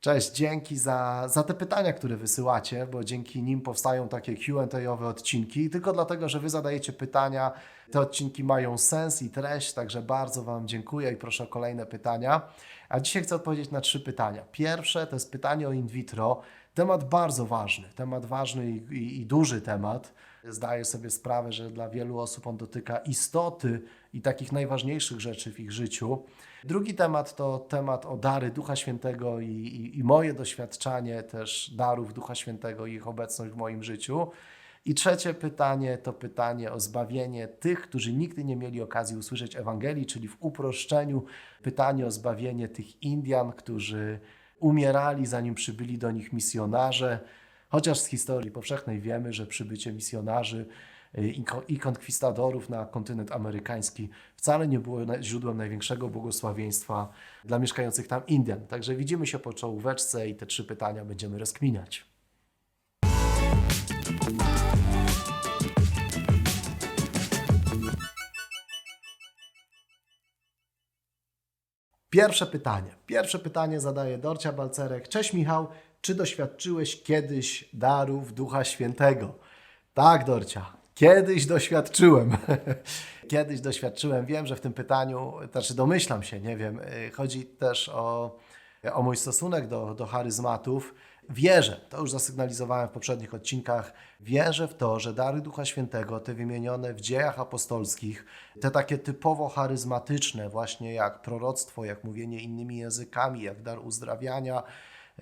Cześć, dzięki za, za te pytania, które wysyłacie, bo dzięki nim powstają takie QA-owe odcinki. Tylko dlatego, że Wy zadajecie pytania, te odcinki mają sens i treść, także bardzo Wam dziękuję i proszę o kolejne pytania. A dzisiaj chcę odpowiedzieć na trzy pytania. Pierwsze to jest pytanie o in vitro. Temat bardzo ważny, temat ważny i, i, i duży temat. Zdaję sobie sprawę, że dla wielu osób on dotyka istoty i takich najważniejszych rzeczy w ich życiu. Drugi temat to temat o dary Ducha Świętego i, i, i moje doświadczanie też darów Ducha Świętego i ich obecność w moim życiu. I trzecie pytanie to pytanie o zbawienie tych, którzy nigdy nie mieli okazji usłyszeć Ewangelii, czyli w uproszczeniu pytanie o zbawienie tych Indian, którzy umierali zanim przybyli do nich misjonarze. Chociaż z historii powszechnej wiemy, że przybycie misjonarzy i ko- i konkwistadorów na kontynent amerykański wcale nie było źródłem największego błogosławieństwa dla mieszkających tam Indian. Także widzimy się po czołóweczce i te trzy pytania będziemy rozkminiać. Pierwsze pytanie. Pierwsze pytanie zadaje Dorcia Balcerek. Cześć Michał, czy doświadczyłeś kiedyś darów Ducha Świętego? Tak, Dorcia, kiedyś doświadczyłem. kiedyś doświadczyłem. Wiem, że w tym pytaniu, znaczy domyślam się, nie wiem, y, chodzi też o, o mój stosunek do, do charyzmatów. Wierzę, to już zasygnalizowałem w poprzednich odcinkach, wierzę w to, że dary Ducha Świętego, te wymienione w dziejach apostolskich, te takie typowo charyzmatyczne, właśnie jak proroctwo, jak mówienie innymi językami, jak dar uzdrawiania,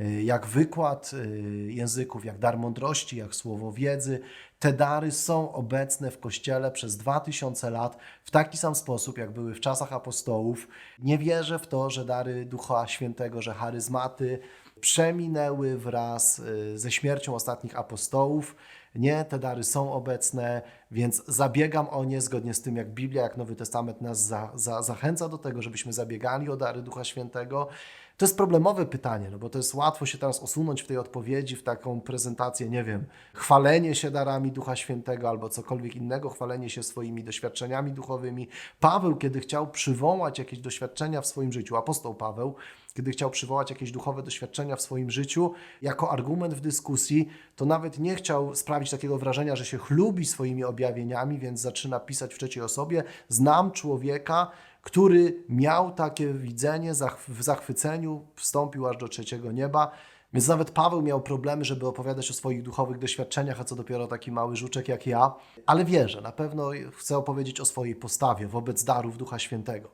y, jak wykład y, języków, jak dar mądrości, jak słowo wiedzy, te dary są obecne w Kościele przez 2000 lat w taki sam sposób, jak były w czasach apostołów. Nie wierzę w to, że dary Ducha Świętego, że charyzmaty przeminęły wraz y, ze śmiercią ostatnich apostołów. Nie, te dary są obecne, więc zabiegam o nie zgodnie z tym, jak Biblia, jak Nowy Testament nas za, za, zachęca do tego, żebyśmy zabiegali o dary Ducha Świętego. To jest problemowe pytanie, no bo to jest łatwo się teraz osunąć w tej odpowiedzi, w taką prezentację, nie wiem, chwalenie się darami Ducha Świętego albo cokolwiek innego, chwalenie się swoimi doświadczeniami duchowymi. Paweł, kiedy chciał przywołać jakieś doświadczenia w swoim życiu, apostoł Paweł, kiedy chciał przywołać jakieś duchowe doświadczenia w swoim życiu jako argument w dyskusji, to nawet nie chciał sprawić takiego wrażenia, że się chlubi swoimi objawieniami, więc zaczyna pisać w trzeciej osobie. Znam człowieka, który miał takie widzenie, w zachwyceniu wstąpił aż do trzeciego nieba. Więc nawet Paweł miał problemy, żeby opowiadać o swoich duchowych doświadczeniach, a co dopiero taki mały żuczek jak ja. Ale wierzę, na pewno chcę opowiedzieć o swojej postawie wobec darów Ducha Świętego.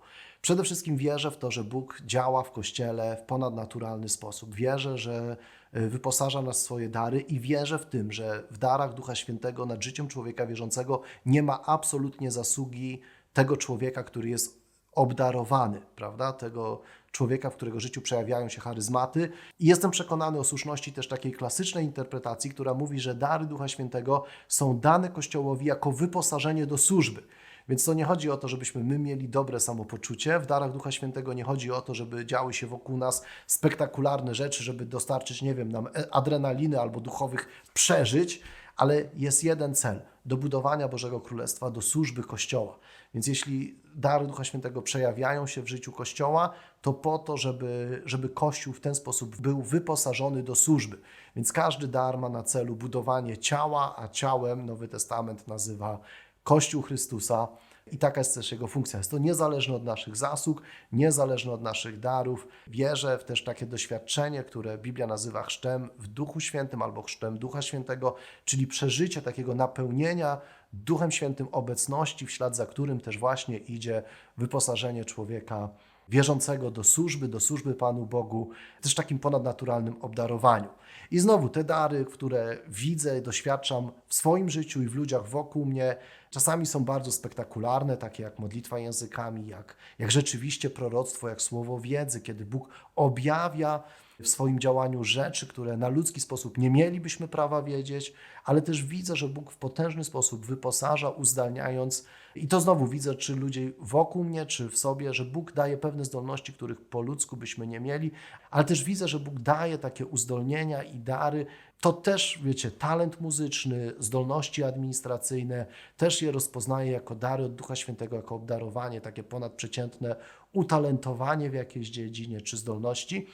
Przede wszystkim wierzę w to, że Bóg działa w Kościele w ponadnaturalny sposób. Wierzę, że y, wyposaża nas w swoje dary i wierzę w tym, że w darach Ducha Świętego nad życiem człowieka wierzącego nie ma absolutnie zasługi tego człowieka, który jest obdarowany, prawda? Tego człowieka, w którego życiu przejawiają się charyzmaty. I jestem przekonany o słuszności też takiej klasycznej interpretacji, która mówi, że dary Ducha Świętego są dane Kościołowi jako wyposażenie do służby. Więc to nie chodzi o to, żebyśmy my mieli dobre samopoczucie. W darach Ducha Świętego nie chodzi o to, żeby działy się wokół nas spektakularne rzeczy, żeby dostarczyć, nie wiem, nam e- adrenaliny albo duchowych przeżyć, ale jest jeden cel do budowania Bożego Królestwa, do służby Kościoła. Więc jeśli dary Ducha Świętego przejawiają się w życiu Kościoła, to po to, żeby, żeby Kościół w ten sposób był wyposażony do służby. Więc każdy dar ma na celu budowanie ciała, a ciałem Nowy Testament nazywa Kościół Chrystusa. I taka jest też jego funkcja. Jest to niezależne od naszych zasług, niezależne od naszych darów. Wierzę w też takie doświadczenie, które Biblia nazywa chrztem w Duchu Świętym albo chrztem Ducha Świętego, czyli przeżycie takiego napełnienia Duchem Świętym obecności, w ślad za którym też właśnie idzie wyposażenie człowieka wierzącego do służby, do służby Panu Bogu, też takim ponadnaturalnym obdarowaniu. I znowu te dary, które widzę, doświadczam w swoim życiu i w ludziach wokół mnie, czasami są bardzo spektakularne, takie jak modlitwa językami, jak, jak rzeczywiście proroctwo, jak słowo wiedzy, kiedy Bóg objawia w swoim działaniu rzeczy, które na ludzki sposób nie mielibyśmy prawa wiedzieć, ale też widzę, że Bóg w potężny sposób wyposaża, uzdalniając. I to znowu widzę, czy ludzie wokół mnie, czy w sobie, że Bóg daje pewne zdolności, których po ludzku byśmy nie mieli, ale też widzę, że Bóg daje takie uzdolnienia i dary. To też, wiecie, talent muzyczny, zdolności administracyjne, też je rozpoznaję jako dary od Ducha Świętego, jako obdarowanie, takie ponadprzeciętne utalentowanie w jakiejś dziedzinie czy zdolności.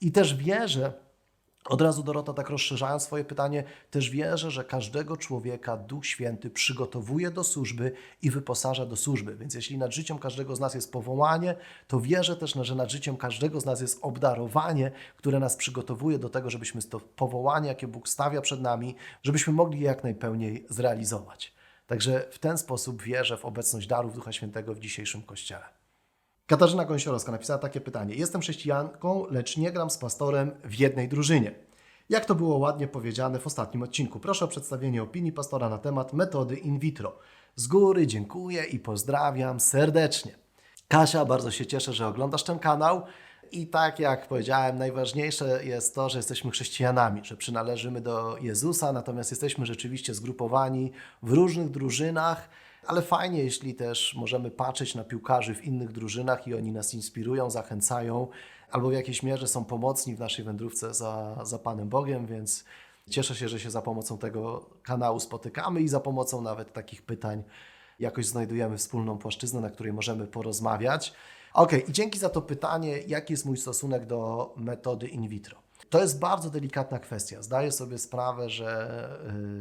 I też wierzę, od razu Dorota, tak rozszerzając swoje pytanie, też wierzę, że każdego człowieka Duch Święty przygotowuje do służby i wyposaża do służby. Więc jeśli nad życiem każdego z nas jest powołanie, to wierzę też, że nad życiem każdego z nas jest obdarowanie, które nas przygotowuje do tego, żebyśmy to powołanie, jakie Bóg stawia przed nami, żebyśmy mogli je jak najpełniej zrealizować. Także w ten sposób wierzę w obecność darów Ducha Świętego w dzisiejszym Kościele. Katarzyna Gąsiorowska napisała takie pytanie. Jestem chrześcijanką, lecz nie gram z pastorem w jednej drużynie. Jak to było ładnie powiedziane w ostatnim odcinku? Proszę o przedstawienie opinii pastora na temat metody in vitro. Z góry dziękuję i pozdrawiam serdecznie. Kasia, bardzo się cieszę, że oglądasz ten kanał. I tak jak powiedziałem, najważniejsze jest to, że jesteśmy chrześcijanami, że przynależymy do Jezusa, natomiast jesteśmy rzeczywiście zgrupowani w różnych drużynach, ale fajnie, jeśli też możemy patrzeć na piłkarzy w innych drużynach i oni nas inspirują, zachęcają, albo w jakiejś mierze są pomocni w naszej wędrówce za, za Panem Bogiem, więc cieszę się, że się za pomocą tego kanału spotykamy i za pomocą nawet takich pytań jakoś znajdujemy wspólną płaszczyznę, na której możemy porozmawiać. Ok, i dzięki za to pytanie, jaki jest mój stosunek do metody in vitro. To jest bardzo delikatna kwestia. Zdaję sobie sprawę, że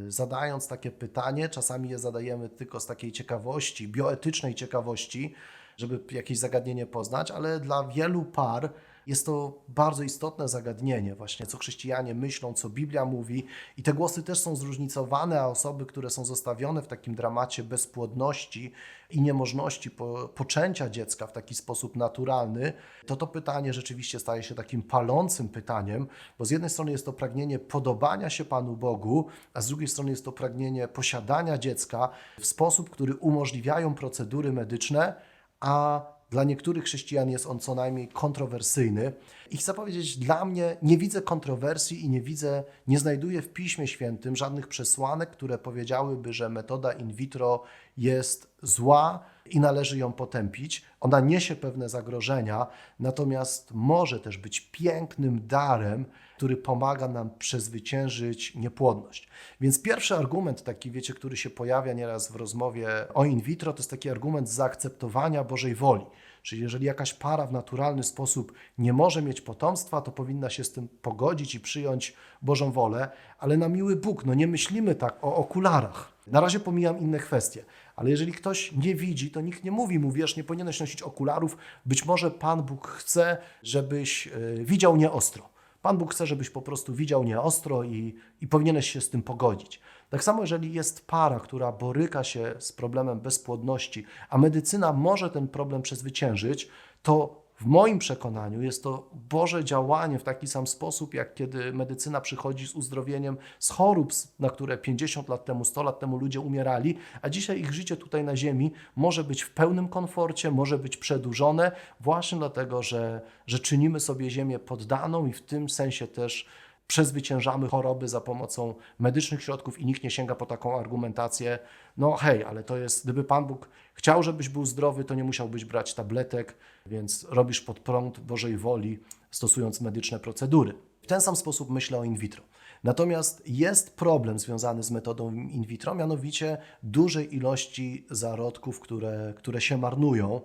y, zadając takie pytanie, czasami je zadajemy tylko z takiej ciekawości, bioetycznej ciekawości, żeby jakieś zagadnienie poznać, ale dla wielu par jest to bardzo istotne zagadnienie, właśnie co chrześcijanie myślą, co Biblia mówi, i te głosy też są zróżnicowane, a osoby, które są zostawione w takim dramacie bezpłodności i niemożności po, poczęcia dziecka w taki sposób naturalny, to to pytanie rzeczywiście staje się takim palącym pytaniem, bo z jednej strony jest to pragnienie podobania się Panu Bogu, a z drugiej strony jest to pragnienie posiadania dziecka w sposób, który umożliwiają procedury medyczne, a dla niektórych chrześcijan jest on co najmniej kontrowersyjny. I chcę powiedzieć, dla mnie nie widzę kontrowersji i nie widzę, nie znajduję w Piśmie Świętym żadnych przesłanek, które powiedziałyby, że metoda in vitro jest zła i należy ją potępić. Ona niesie pewne zagrożenia, natomiast może też być pięknym darem, który pomaga nam przezwyciężyć niepłodność. Więc pierwszy argument, taki wiecie, który się pojawia nieraz w rozmowie o in vitro, to jest taki argument zaakceptowania Bożej woli. Czyli jeżeli jakaś para w naturalny sposób nie może mieć potomstwa, to powinna się z tym pogodzić i przyjąć Bożą wolę, ale na miły Bóg, no nie myślimy tak o okularach. Na razie pomijam inne kwestie, ale jeżeli ktoś nie widzi, to nikt nie mówi mu, wiesz, nie powinieneś nosić okularów, być może Pan Bóg chce, żebyś yy, widział nieostro. Pan Bóg chce, żebyś po prostu widział nieostro i, i powinieneś się z tym pogodzić. Tak samo, jeżeli jest para, która boryka się z problemem bezpłodności, a medycyna może ten problem przezwyciężyć, to w moim przekonaniu jest to Boże działanie w taki sam sposób, jak kiedy medycyna przychodzi z uzdrowieniem z chorób, na które 50 lat temu, 100 lat temu ludzie umierali, a dzisiaj ich życie tutaj na Ziemi może być w pełnym komforcie, może być przedłużone, właśnie dlatego, że, że czynimy sobie Ziemię poddaną i w tym sensie też przezwyciężamy choroby za pomocą medycznych środków i nikt nie sięga po taką argumentację, no hej, ale to jest, gdyby Pan Bóg chciał, żebyś był zdrowy, to nie musiałbyś brać tabletek, więc robisz pod prąd Bożej woli, stosując medyczne procedury. W ten sam sposób myślę o in vitro. Natomiast jest problem związany z metodą in vitro, mianowicie dużej ilości zarodków, które, które się marnują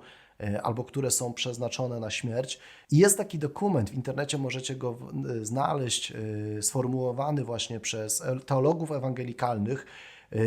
albo które są przeznaczone na śmierć. I jest taki dokument, w internecie możecie go znaleźć, sformułowany właśnie przez teologów ewangelikalnych,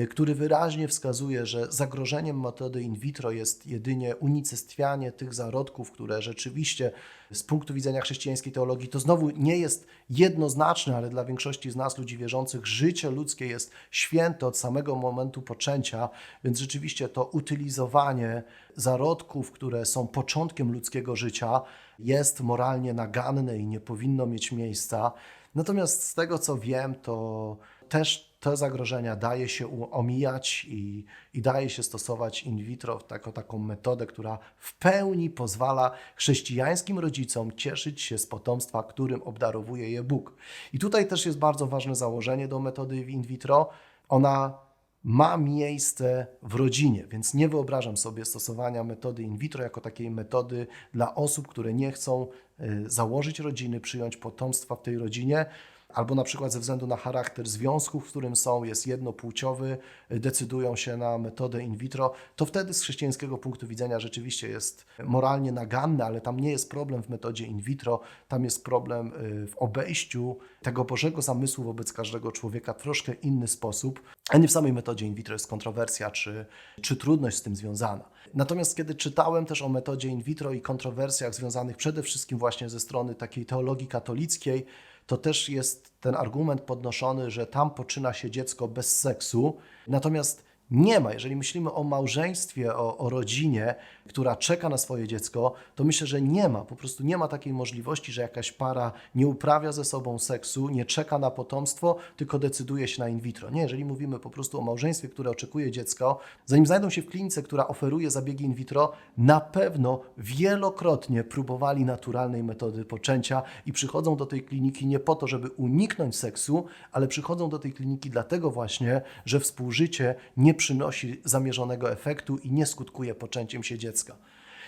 który wyraźnie wskazuje, że zagrożeniem metody in vitro jest jedynie unicestwianie tych zarodków, które rzeczywiście z punktu widzenia chrześcijańskiej teologii to znowu nie jest jednoznaczne, ale dla większości z nas, ludzi wierzących, życie ludzkie jest święte od samego momentu poczęcia, więc rzeczywiście to utylizowanie zarodków, które są początkiem ludzkiego życia, jest moralnie naganne i nie powinno mieć miejsca. Natomiast z tego co wiem, to też te zagrożenia daje się omijać i, i daje się stosować in vitro jako taką metodę, która w pełni pozwala chrześcijańskim rodzicom cieszyć się z potomstwa, którym obdarowuje je Bóg. I tutaj też jest bardzo ważne założenie do metody in vitro. Ona ma miejsce w rodzinie, więc nie wyobrażam sobie stosowania metody in vitro jako takiej metody dla osób, które nie chcą y, założyć rodziny, przyjąć potomstwa w tej rodzinie. Albo na przykład ze względu na charakter związku, w którym są, jest jednopłciowy, decydują się na metodę in vitro, to wtedy z chrześcijańskiego punktu widzenia rzeczywiście jest moralnie naganne, ale tam nie jest problem w metodzie in vitro, tam jest problem y, w obejściu tego Bożego zamysłu wobec każdego człowieka w troszkę inny sposób, a nie w samej metodzie in vitro jest kontrowersja czy, czy trudność z tym związana. Natomiast kiedy czytałem też o metodzie in vitro i kontrowersjach związanych przede wszystkim właśnie ze strony takiej teologii katolickiej, to też jest ten argument podnoszony, że tam poczyna się dziecko bez seksu. Natomiast nie ma, jeżeli myślimy o małżeństwie, o, o rodzinie, która czeka na swoje dziecko, to myślę, że nie ma, po prostu nie ma takiej możliwości, że jakaś para nie uprawia ze sobą seksu, nie czeka na potomstwo, tylko decyduje się na in vitro. Nie, jeżeli mówimy po prostu o małżeństwie, które oczekuje dziecko, zanim znajdą się w klinice, która oferuje zabiegi in vitro, na pewno wielokrotnie próbowali naturalnej metody poczęcia i przychodzą do tej kliniki nie po to, żeby uniknąć seksu, ale przychodzą do tej kliniki dlatego właśnie, że współżycie nie przynosi zamierzonego efektu i nie skutkuje poczęciem się dziecka.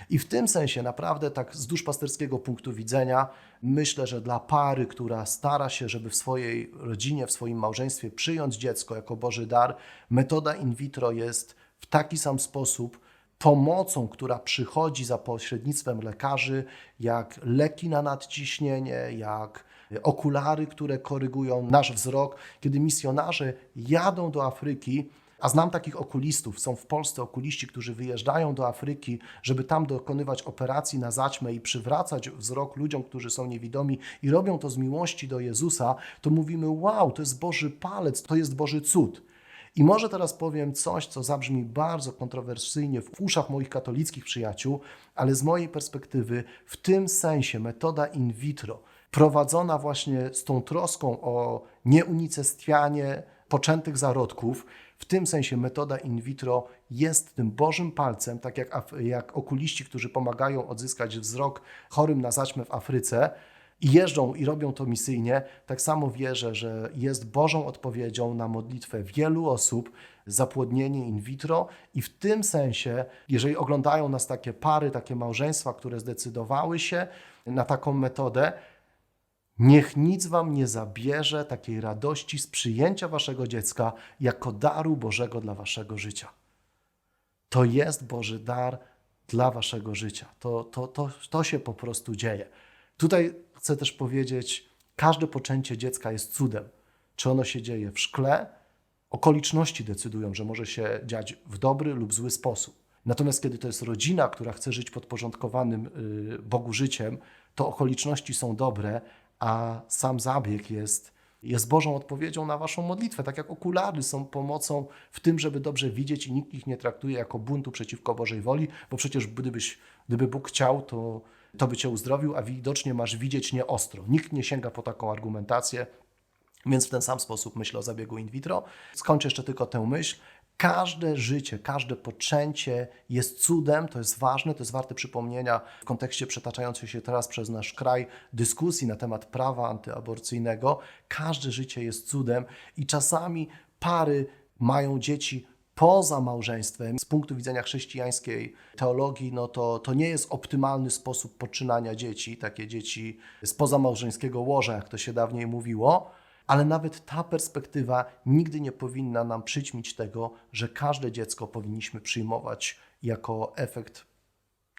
I w tym sensie naprawdę tak z duszpasterskiego punktu widzenia myślę, że dla pary, która stara się, żeby w swojej rodzinie, w swoim małżeństwie przyjąć dziecko jako Boży dar, metoda in vitro jest w taki sam sposób pomocą, która przychodzi za pośrednictwem lekarzy, jak leki na nadciśnienie, jak okulary, które korygują nasz wzrok. Kiedy misjonarze jadą do Afryki, a znam takich okulistów, są w Polsce okuliści, którzy wyjeżdżają do Afryki, żeby tam dokonywać operacji na zaćmę i przywracać wzrok ludziom, którzy są niewidomi i robią to z miłości do Jezusa, to mówimy: Wow, to jest Boży palec, to jest Boży cud. I może teraz powiem coś, co zabrzmi bardzo kontrowersyjnie w uszach moich katolickich przyjaciół, ale z mojej perspektywy, w tym sensie metoda in vitro, prowadzona właśnie z tą troską o nieunicestwianie poczętych zarodków, w tym sensie metoda in vitro jest tym Bożym palcem, tak jak, jak okuliści, którzy pomagają odzyskać wzrok chorym na zaćmę w Afryce i jeżdżą i robią to misyjnie, tak samo wierzę, że jest Bożą odpowiedzią na modlitwę wielu osób, zapłodnienie in vitro i w tym sensie, jeżeli oglądają nas takie pary, takie małżeństwa, które zdecydowały się na taką metodę, Niech nic wam nie zabierze takiej radości z przyjęcia waszego dziecka jako daru Bożego dla waszego życia. To jest Boży dar dla waszego życia. To, to, to, to się po prostu dzieje. Tutaj chcę też powiedzieć, każde poczęcie dziecka jest cudem. Czy ono się dzieje w szkle, okoliczności decydują, że może się dziać w dobry lub zły sposób. Natomiast kiedy to jest rodzina, która chce żyć podporządkowanym y, Bogu życiem, to okoliczności są dobre, a sam zabieg jest, jest Bożą odpowiedzią na Waszą modlitwę. Tak jak okulary są pomocą w tym, żeby dobrze widzieć i nikt ich nie traktuje jako buntu przeciwko Bożej woli, bo przecież gdybyś, gdyby Bóg chciał, to, to by Cię uzdrowił, a widocznie masz widzieć nieostro. Nikt nie sięga po taką argumentację, więc w ten sam sposób myślę o zabiegu in vitro. Skończę jeszcze tylko tę myśl. Każde życie, każde poczęcie jest cudem, to jest ważne, to jest warte przypomnienia w kontekście przetaczającej się teraz przez nasz kraj dyskusji na temat prawa antyaborcyjnego. Każde życie jest cudem i czasami pary mają dzieci poza małżeństwem. Z punktu widzenia chrześcijańskiej teologii, no to, to nie jest optymalny sposób poczynania dzieci, takie dzieci z pozamałżeńskiego łoża, jak to się dawniej mówiło. Ale nawet ta perspektywa nigdy nie powinna nam przyćmić tego, że każde dziecko powinniśmy przyjmować jako efekt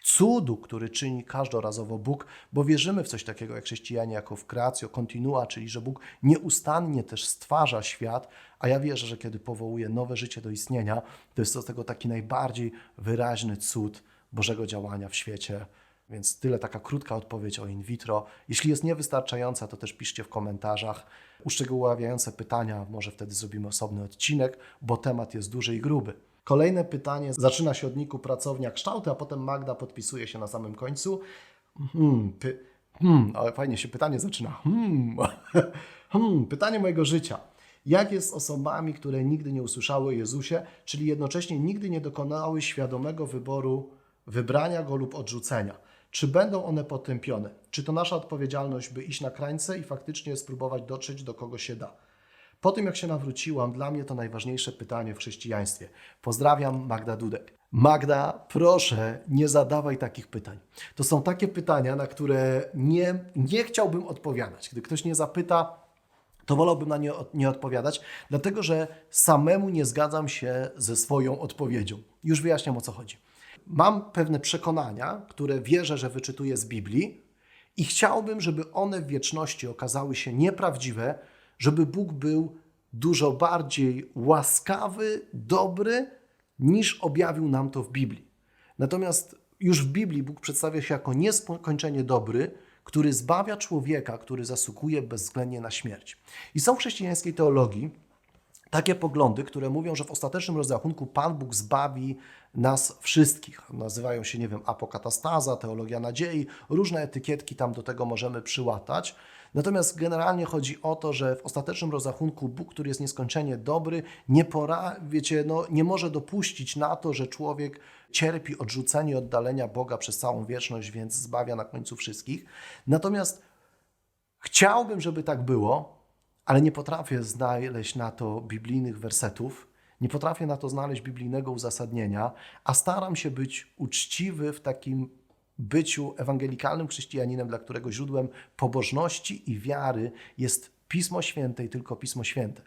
cudu, który czyni każdorazowo Bóg, bo wierzymy w coś takiego jak chrześcijanie, jako w creatio continua, czyli że Bóg nieustannie też stwarza świat, a ja wierzę, że kiedy powołuje nowe życie do istnienia, to jest to tego taki najbardziej wyraźny cud Bożego działania w świecie. Więc tyle taka krótka odpowiedź o in vitro. Jeśli jest niewystarczająca, to też piszcie w komentarzach. Uszczegóławiające pytania, może wtedy zrobimy osobny odcinek, bo temat jest duży i gruby. Kolejne pytanie zaczyna się od niku pracownia kształty, a potem Magda podpisuje się na samym końcu. Hmm, py, hmm, ale fajnie się pytanie zaczyna. Hmm, hmm, pytanie mojego życia. Jak jest z osobami, które nigdy nie usłyszały o Jezusie, czyli jednocześnie nigdy nie dokonały świadomego wyboru wybrania go lub odrzucenia? Czy będą one potępione? Czy to nasza odpowiedzialność, by iść na krańce i faktycznie spróbować dotrzeć do kogo się da? Po tym, jak się nawróciłam, dla mnie to najważniejsze pytanie w chrześcijaństwie. Pozdrawiam, Magda Dudek. Magda, proszę, nie zadawaj takich pytań. To są takie pytania, na które nie, nie chciałbym odpowiadać. Gdy ktoś nie zapyta, to wolałbym na nie, nie odpowiadać, dlatego że samemu nie zgadzam się ze swoją odpowiedzią. Już wyjaśniam o co chodzi. Mam pewne przekonania, które wierzę, że wyczytuję z Biblii, i chciałbym, żeby one w wieczności okazały się nieprawdziwe, żeby Bóg był dużo bardziej łaskawy, dobry, niż objawił nam to w Biblii. Natomiast już w Biblii Bóg przedstawia się jako nieskończenie dobry, który zbawia człowieka, który zasługuje bezwzględnie na śmierć. I są w chrześcijańskiej teologii takie poglądy, które mówią, że w ostatecznym rozrachunku Pan Bóg zbawi nas wszystkich. Nazywają się, nie wiem, apokatastaza, teologia nadziei, różne etykietki tam do tego możemy przyłatać. Natomiast generalnie chodzi o to, że w ostatecznym rozrachunku Bóg, który jest nieskończenie dobry, nie, pora, wiecie, no, nie może dopuścić na to, że człowiek cierpi odrzucenie, oddalenia Boga przez całą wieczność, więc zbawia na końcu wszystkich. Natomiast chciałbym, żeby tak było, ale nie potrafię znaleźć na to biblijnych wersetów, nie potrafię na to znaleźć biblijnego uzasadnienia, a staram się być uczciwy w takim byciu ewangelikalnym chrześcijaninem, dla którego źródłem pobożności i wiary jest Pismo Święte i tylko Pismo Święte.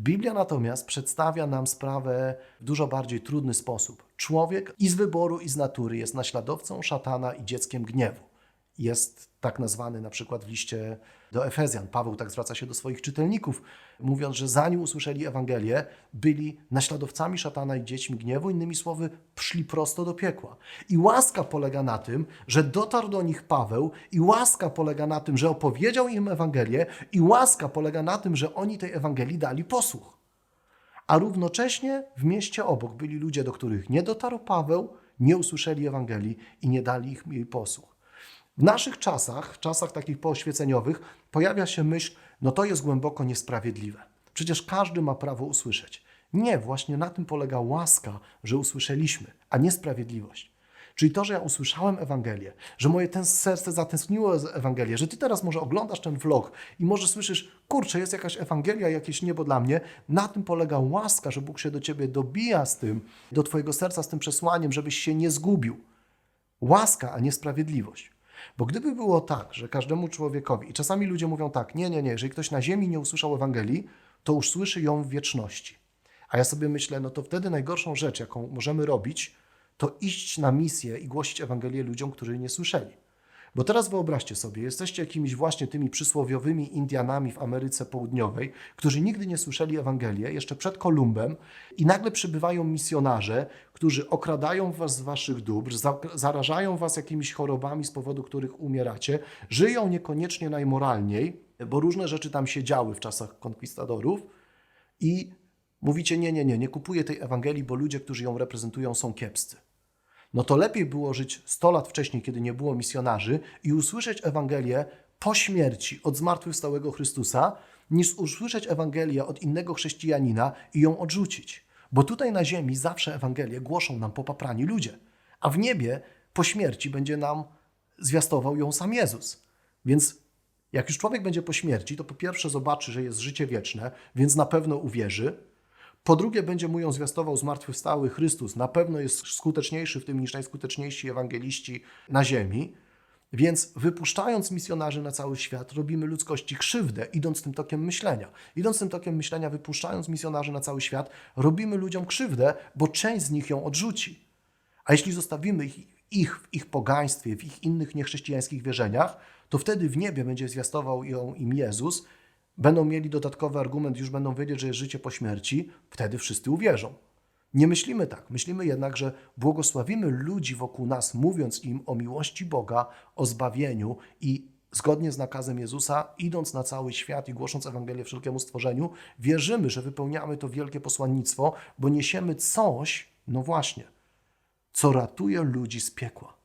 Biblia natomiast przedstawia nam sprawę w dużo bardziej trudny sposób. Człowiek i z wyboru, i z natury jest naśladowcą szatana i dzieckiem gniewu. Jest tak nazwany na przykład w liście do Efezjan. Paweł tak zwraca się do swoich czytelników, mówiąc, że zanim usłyszeli Ewangelię, byli naśladowcami szatana i dziećmi gniewu, innymi słowy, szli prosto do piekła. I łaska polega na tym, że dotarł do nich Paweł, i łaska polega na tym, że opowiedział im Ewangelię, i łaska polega na tym, że oni tej Ewangelii dali posłuch. A równocześnie w mieście obok byli ludzie, do których nie dotarł Paweł, nie usłyszeli Ewangelii i nie dali ich jej posłuch. W naszych czasach, w czasach takich pooświeceniowych, pojawia się myśl, no to jest głęboko niesprawiedliwe. Przecież każdy ma prawo usłyszeć. Nie, właśnie na tym polega łaska, że usłyszeliśmy, a nie sprawiedliwość. Czyli to, że ja usłyszałem Ewangelię, że moje ten serce zatęskniło za Ewangelię, że ty teraz może oglądasz ten vlog i może słyszysz, kurczę, jest jakaś Ewangelia, jakieś niebo dla mnie. Na tym polega łaska, że Bóg się do ciebie dobija z tym, do twojego serca z tym przesłaniem, żebyś się nie zgubił. Łaska, a nie sprawiedliwość. Bo gdyby było tak, że każdemu człowiekowi, i czasami ludzie mówią tak, nie, nie, nie, jeżeli ktoś na ziemi nie usłyszał Ewangelii, to usłyszy ją w wieczności. A ja sobie myślę, no to wtedy najgorszą rzecz, jaką możemy robić, to iść na misję i głosić Ewangelię ludziom, którzy nie słyszeli. Bo teraz wyobraźcie sobie, jesteście jakimiś właśnie tymi przysłowiowymi Indianami w Ameryce Południowej, którzy nigdy nie słyszeli Ewangelii, jeszcze przed Kolumbem, i nagle przybywają misjonarze, którzy okradają was z waszych dóbr, za, zarażają was jakimiś chorobami, z powodu których umieracie, żyją niekoniecznie najmoralniej, bo różne rzeczy tam się działy w czasach konkwistadorów, i mówicie: Nie, nie, nie, nie kupuję tej Ewangelii, bo ludzie, którzy ją reprezentują, są kiepscy no to lepiej było żyć 100 lat wcześniej, kiedy nie było misjonarzy i usłyszeć Ewangelię po śmierci od zmartwychwstałego Chrystusa, niż usłyszeć Ewangelię od innego chrześcijanina i ją odrzucić. Bo tutaj na ziemi zawsze Ewangelię głoszą nam popaprani ludzie, a w niebie po śmierci będzie nam zwiastował ją sam Jezus. Więc jak już człowiek będzie po śmierci, to po pierwsze zobaczy, że jest życie wieczne, więc na pewno uwierzy, po drugie, będzie mu ją zwiastował zmartwychwstały Chrystus. Na pewno jest skuteczniejszy w tym niż najskuteczniejsi ewangeliści na ziemi. Więc wypuszczając misjonarzy na cały świat, robimy ludzkości krzywdę, idąc tym tokiem myślenia. Idąc tym tokiem myślenia, wypuszczając misjonarzy na cały świat, robimy ludziom krzywdę, bo część z nich ją odrzuci. A jeśli zostawimy ich, ich w ich pogaństwie, w ich innych niechrześcijańskich wierzeniach, to wtedy w niebie będzie zwiastował ją im Jezus będą mieli dodatkowy argument, już będą wiedzieć, że jest życie po śmierci, wtedy wszyscy uwierzą. Nie myślimy tak. Myślimy jednak, że błogosławimy ludzi wokół nas, mówiąc im o miłości Boga, o zbawieniu i zgodnie z nakazem Jezusa, idąc na cały świat i głosząc Ewangelię wszelkiemu stworzeniu, wierzymy, że wypełniamy to wielkie posłannictwo, bo niesiemy coś, no właśnie, co ratuje ludzi z piekła.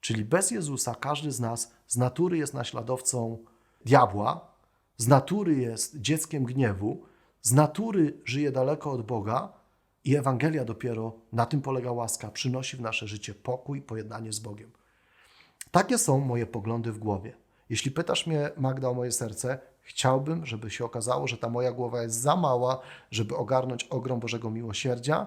Czyli bez Jezusa każdy z nas z natury jest naśladowcą diabła, z natury jest dzieckiem gniewu, z natury żyje daleko od Boga i Ewangelia dopiero na tym polega łaska, przynosi w nasze życie pokój, pojednanie z Bogiem. Takie są moje poglądy w głowie. Jeśli pytasz mnie, Magda, o moje serce, chciałbym, żeby się okazało, że ta moja głowa jest za mała, żeby ogarnąć ogrom Bożego miłosierdzia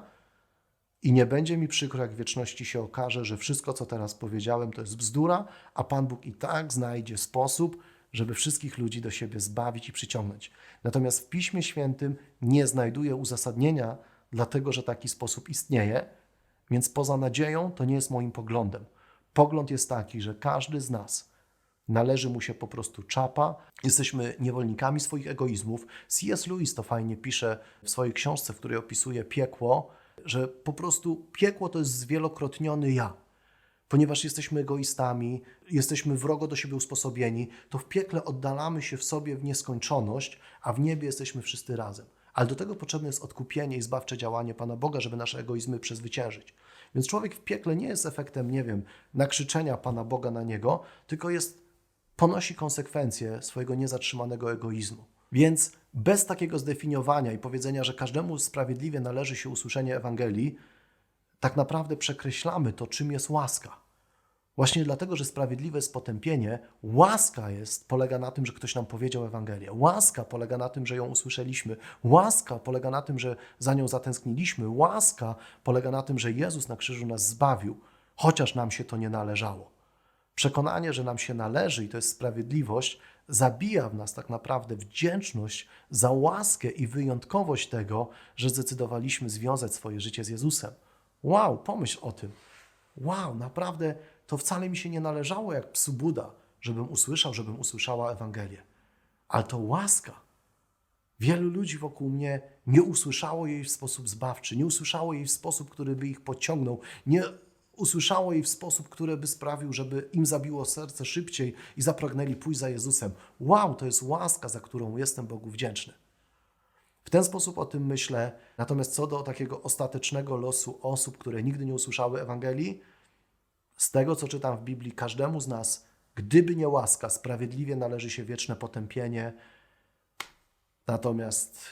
i nie będzie mi przykro, jak w wieczności się okaże, że wszystko, co teraz powiedziałem, to jest bzdura, a Pan Bóg i tak znajdzie sposób, żeby wszystkich ludzi do siebie zbawić i przyciągnąć. Natomiast w Piśmie Świętym nie znajduję uzasadnienia, dlatego że taki sposób istnieje, więc poza nadzieją to nie jest moim poglądem. Pogląd jest taki, że każdy z nas należy mu się po prostu czapa. Jesteśmy niewolnikami swoich egoizmów. C.S. Lewis to fajnie pisze w swojej książce, w której opisuje piekło, że po prostu piekło to jest zwielokrotniony ja. Ponieważ jesteśmy egoistami, jesteśmy wrogo do siebie usposobieni, to w piekle oddalamy się w sobie w nieskończoność, a w niebie jesteśmy wszyscy razem. Ale do tego potrzebne jest odkupienie i zbawcze działanie Pana Boga, żeby nasze egoizmy przezwyciężyć. Więc człowiek w piekle nie jest efektem, nie wiem, nakrzyczenia Pana Boga na niego, tylko jest, ponosi konsekwencje swojego niezatrzymanego egoizmu. Więc bez takiego zdefiniowania i powiedzenia, że każdemu sprawiedliwie należy się usłyszenie Ewangelii, tak naprawdę przekreślamy to, czym jest łaska. Właśnie dlatego, że sprawiedliwe jest potępienie, łaska jest, polega na tym, że ktoś nam powiedział Ewangelię. Łaska polega na tym, że ją usłyszeliśmy. Łaska polega na tym, że za nią zatęskniliśmy. Łaska polega na tym, że Jezus na krzyżu nas zbawił, chociaż nam się to nie należało. Przekonanie, że nam się należy i to jest sprawiedliwość, zabija w nas tak naprawdę wdzięczność za łaskę i wyjątkowość tego, że zdecydowaliśmy związać swoje życie z Jezusem. Wow, pomyśl o tym. Wow, naprawdę to wcale mi się nie należało jak psu Buda, żebym usłyszał, żebym usłyszała Ewangelię. Ale to łaska. Wielu ludzi wokół mnie nie usłyszało jej w sposób zbawczy, nie usłyszało jej w sposób, który by ich pociągnął, nie usłyszało jej w sposób, który by sprawił, żeby im zabiło serce szybciej i zapragnęli pójść za Jezusem. Wow, to jest łaska, za którą jestem Bogu wdzięczny. W ten sposób o tym myślę. Natomiast co do takiego ostatecznego losu osób, które nigdy nie usłyszały Ewangelii, z tego co czytam w Biblii, każdemu z nas, gdyby nie łaska, sprawiedliwie należy się wieczne potępienie. Natomiast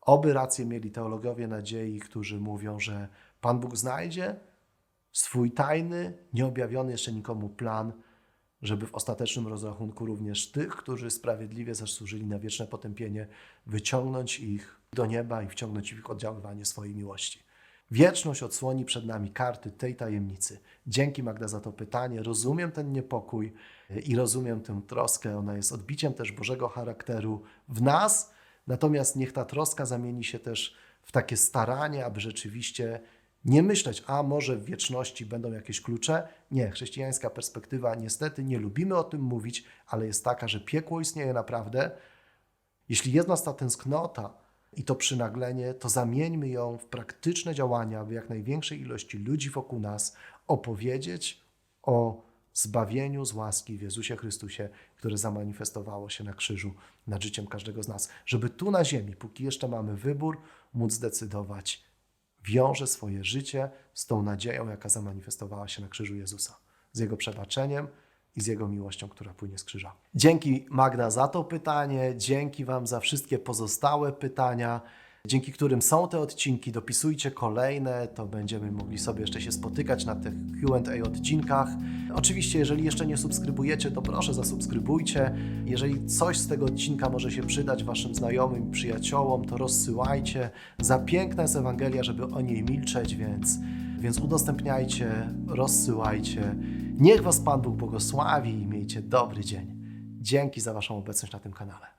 oby rację mieli teologowie nadziei, którzy mówią, że Pan Bóg znajdzie swój tajny, nieobjawiony jeszcze nikomu plan, żeby w ostatecznym rozrachunku również tych, którzy sprawiedliwie zasłużyli na wieczne potępienie, wyciągnąć ich do nieba i wciągnąć ich oddziaływanie swojej miłości. Wieczność odsłoni przed nami karty tej tajemnicy. Dzięki Magda za to pytanie. Rozumiem ten niepokój i rozumiem tę troskę. Ona jest odbiciem też Bożego charakteru w nas, natomiast niech ta troska zamieni się też w takie staranie, aby rzeczywiście nie myśleć, a może w wieczności będą jakieś klucze. Nie, chrześcijańska perspektywa niestety nie lubimy o tym mówić, ale jest taka, że piekło istnieje naprawdę. Jeśli jest nas ta tęsknota i to przynaglenie, to zamieńmy ją w praktyczne działania, aby jak największej ilości ludzi wokół nas opowiedzieć o zbawieniu z łaski w Jezusie Chrystusie, które zamanifestowało się na krzyżu nad życiem każdego z nas. Żeby tu na ziemi, póki jeszcze mamy wybór, móc zdecydować, wiąże swoje życie z tą nadzieją, jaka zamanifestowała się na krzyżu Jezusa, z Jego przebaczeniem i z Jego miłością, która płynie z krzyża. Dzięki Magda za to pytanie, dzięki Wam za wszystkie pozostałe pytania, dzięki którym są te odcinki. Dopisujcie kolejne, to będziemy mogli sobie jeszcze się spotykać na tych QA odcinkach. Oczywiście, jeżeli jeszcze nie subskrybujecie, to proszę zasubskrybujcie. Jeżeli coś z tego odcinka może się przydać Waszym znajomym, przyjaciołom, to rozsyłajcie. Za piękna jest Ewangelia, żeby o niej milczeć, więc, więc udostępniajcie, rozsyłajcie. Niech Was Pan Bóg błogosławi i miejcie dobry dzień. Dzięki za Waszą obecność na tym kanale.